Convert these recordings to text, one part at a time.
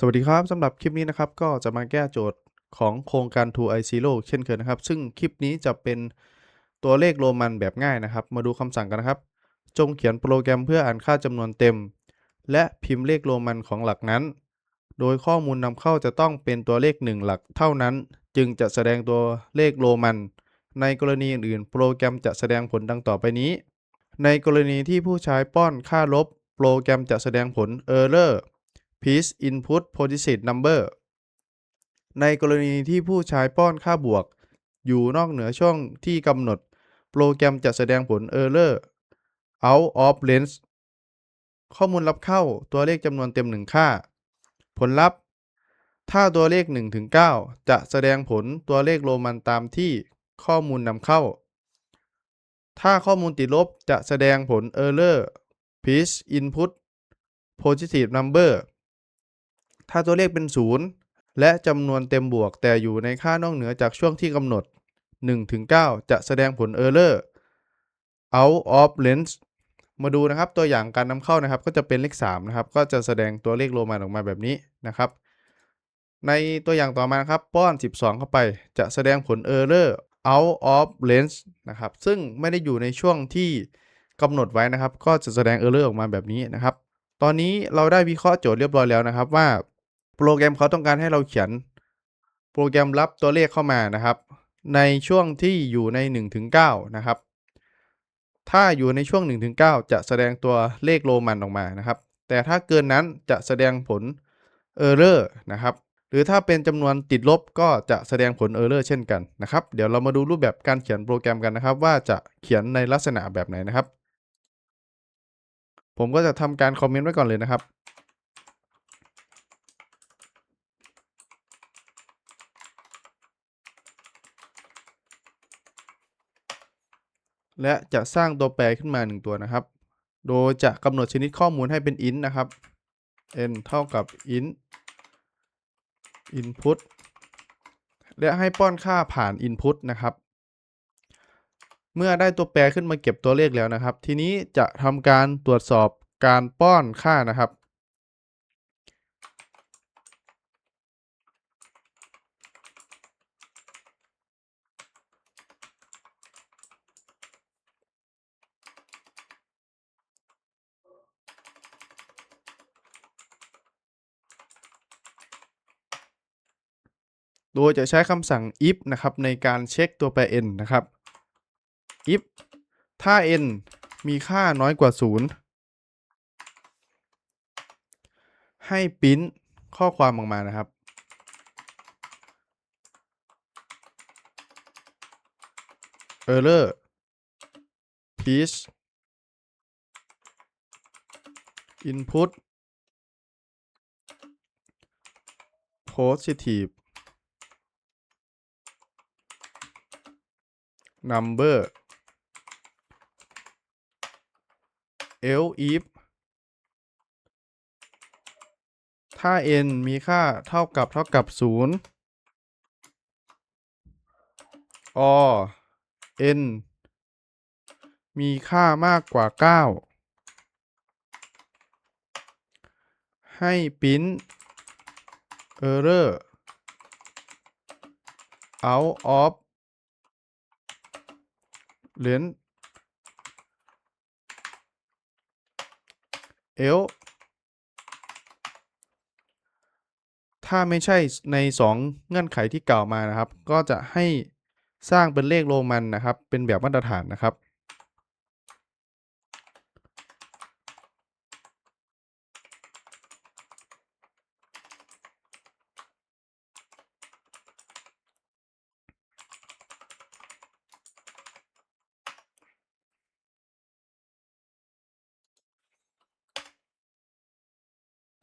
สวัสดีครับสำหรับคลิปนี้นะครับก็จะมาแก้โจทย์ของโครงการ2 i zero เช่นเคยนะครับ ซึ่งคลิปนี้จะเป็นตัวเลขโรมันแบบง่ายนะครับ มาดูคำสั่งกันนะครับ จงเขียนโปรแกรมเพื่ออ่านค่าจำนวนเต็ม และพิมพ์เลขโรมันของหลักนั้น โดยข้อมูลนำเข้าจะต้องเป็นตัวเลข 1 หลักเท่านั้น จึงจะแสดงตัวเลขโรมัน ในกรณีอื่นๆ โปรแกรมจะแสดงผลดังต่อไปนี้ ในกรณีที่ผู้ใช้ป้อนค่าลบ โปรแกรมจะแสดงผล error please input positive number ในกรณีที่ผู้ใช้ป้อนค่าบวก อยู่นอกเหนือช่องที่กำหนด โปรแกรมจะแสดงผล error out of range ข้อมูลรับเข้าตัวเลขจำนวนเต็ม 1 ค่า ผลลัพธ์ ถ้าตัวเลข1ถึง9จะแสดงผลตัวเลขโรมันตามที่ข้อมูลนำเข้า ถ้าข้อมูลติดลบจะแสดงผล error please input positive number ถ้าตัวเลขเป็น 0 และจำนวนเต็มบวก แต่อยู่ในค่านอกเหนือจากช่วงที่กำหนด 1-9 จะแสดงผล error out of range มาดูนะครับตัวอย่างการนำเข้านะครับ ก็จะเป็นเลข3นะครับก็จะแสดงตัวเลขโรมันออกมาแบบนี้นะครับ ในตัวอย่างต่อมาครับป้อน 12 เข้าไป จะแสดงผล error out of range นะครับซึ่งไม่ได้อยู่ในช่วงที่กำหนดไว้นะครับ ก็จะแสดง error ออกมาแบบนี้นะครับ ตอนนี้เราได้วิเคราะห์โจทย์เรียบร้อยแล้วนะครับว่า โปรแกรมเขาต้องการให้เราเขียนโปรแกรมรับตัวเลขเข้ามานะครับ ในช่วงที่อยู่ใน 1-9 นะครับ ถ้าอยู่ในช่วง 1-9 จะแสดงตัวเลขโรมันออกมานะครับ แต่ถ้าเกินนั้นจะแสดงผล error นะครับ หรือถ้าเป็นจำนวนติดลบก็จะแสดงผล error เช่นกันนะครับ เดี๋ยวเรามาดูรูปแบบการเขียนโปรแกรมกันนะครับ ว่าจะเขียนในลักษณะแบบไหนนะครับ ผมก็จะทำการคอมเมนต์ไว้ก่อนเลยนะครับ และจะสร้างตัวแปรขึ้นมา 1 ตัวนะครับ โดยจะกำหนดชนิดข้อมูลให้เป็น int นะครับ n เท่ากับ int input และให้ป้อนค่าผ่าน input นะครับ เมื่อได้ตัวแปรขึ้นมาเก็บตัวเลขแล้วนะครับ ทีนี้จะทำการตรวจสอบการป้อนค่านะครับ โดยจะใช้คำสั่ง if นะครับในการเช็คตัวแปร n นะครับ if ถ้า n มีค่าน้อยกว่า 0 ให้ปริ้นข้อความออกมานะครับ error please input positive number else if ถ้า n มีค่าเท่ากับเท่ากับ 0 or n มีค่ามากกว่า 9 ให้ปริ้น error out of เหรียญ L ถ้าไม่ใช่ใน 2 เงื่อนไขที่กล่าวมานะครับ ก็จะให้สร้างเป็นเลขโรมันนะครับ เป็นแบบมาตรฐานนะครับ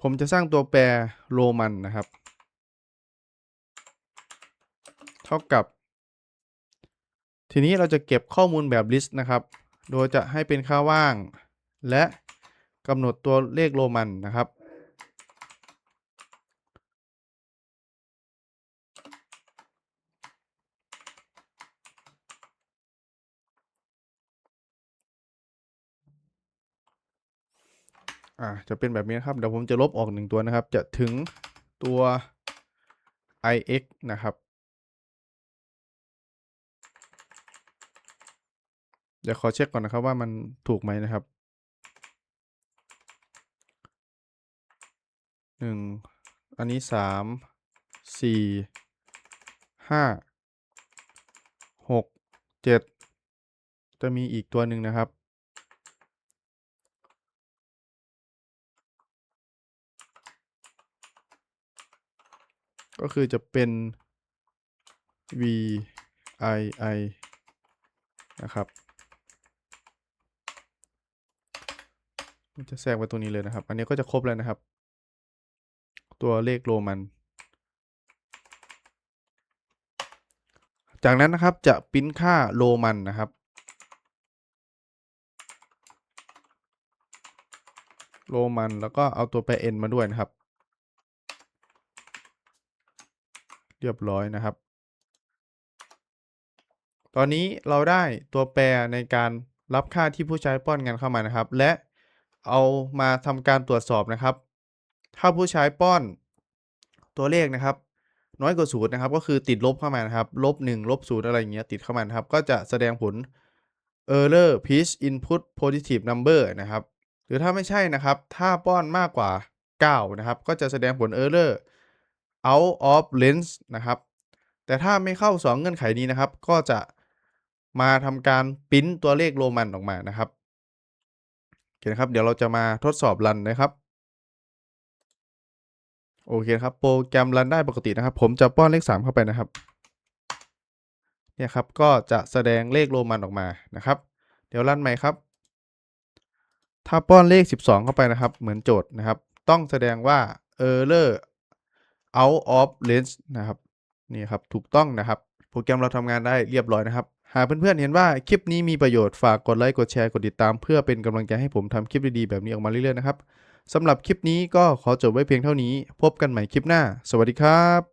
ผมจะสร้างตัวแปรโรมันนะครับ เท่ากับ ทีนี้เราจะเก็บข้อมูลแบบ list นะครับ โดยจะให้เป็นค่าว่าง และกำหนดตัวเลขโรมันนะครับ อ่าจะเป็นแบบนี้นะครับ เดี๋ยวผมจะลบออกหนึ่งตัวนะครับ จะถึงตัว ix นะครับ เดี๋ยวขอเช็คก่อนนะครับว่ามันถูกไหมนะครับหนึ่งอันนี้สามสี่ห้าหกเจ็ดจะมีอีกตัวหนึ่งนะครับ ก็คือจะเป็น v i i นะครับ มันจะแทรกไว้ตรงนี้เลยนะครับ อันนี้ก็จะครบแล้วนะครับ ตัวเลขโรมัน จากนั้นนะครับจะปริ้นค่าโรมันนะครับโรมันแล้วก็เอาตัวแปร n มาด้วยนะครับ เรียบร้อยนะครับ ตอนนี้เราได้ตัวแปรในการรับค่าที่ผู้ใช้ป้อนงานเข้ามานะครับ และเอามาทำการตรวจสอบนะครับ ถ้าผู้ใช้ป้อนตัวเลขนะครับ น้อยกว่าศูนย์นะครับ ก็คือติดลบเข้ามานะครับลบ1ลบศูนย์อะไรอย่างเงี้ยติดเข้ามานะครับ ก็จะแสดงผล error please input positive number นะครับ หรือถ้าไม่ใช่นะครับ ถ้าป้อนมากกว่า 9 นะครับ ก็จะแสดงผล error out of range นะครับ แต่ถ้าไม่เข้า 2 เงื่อนไขนี้นะครับ ก็จะมาทำการปริ้นตัวเลขโรมันออกมานะครับโอเคนะครับ เดี๋ยวเราจะมาทดสอบรันนะครับ โอเคครับ โปรแกรมรันได้ปกตินะครับ ผมจะป้อนเลข 3 เข้าไปนะครับ เนี่ยครับ ก็จะแสดงเลขโรมันออกมานะครับ เดี๋ยวรันใหม่ครับถ้าป้อนเลข 12 เข้าไปนะครับ เหมือนโจทย์นะครับ ต้องแสดงว่า error out of range นะครับนี่ครับถูกต้องนะครับ โปรแกรมเราทำงานได้เรียบร้อยนะครับ หากเพื่อนๆเห็นว่าคลิปนี้มีประโยชน์ฝากกดไลค์กดแชร์กดติดตาม เพื่อเป็นกำลังใจให้ผมทำคลิปดีๆ แบบนี้ออกมาเรื่อยๆนะครับสำหรับคลิปนี้ก็ขอจบไว้เพียงเท่านี้ พบกันใหม่คลิปหน้า สวัสดีครับ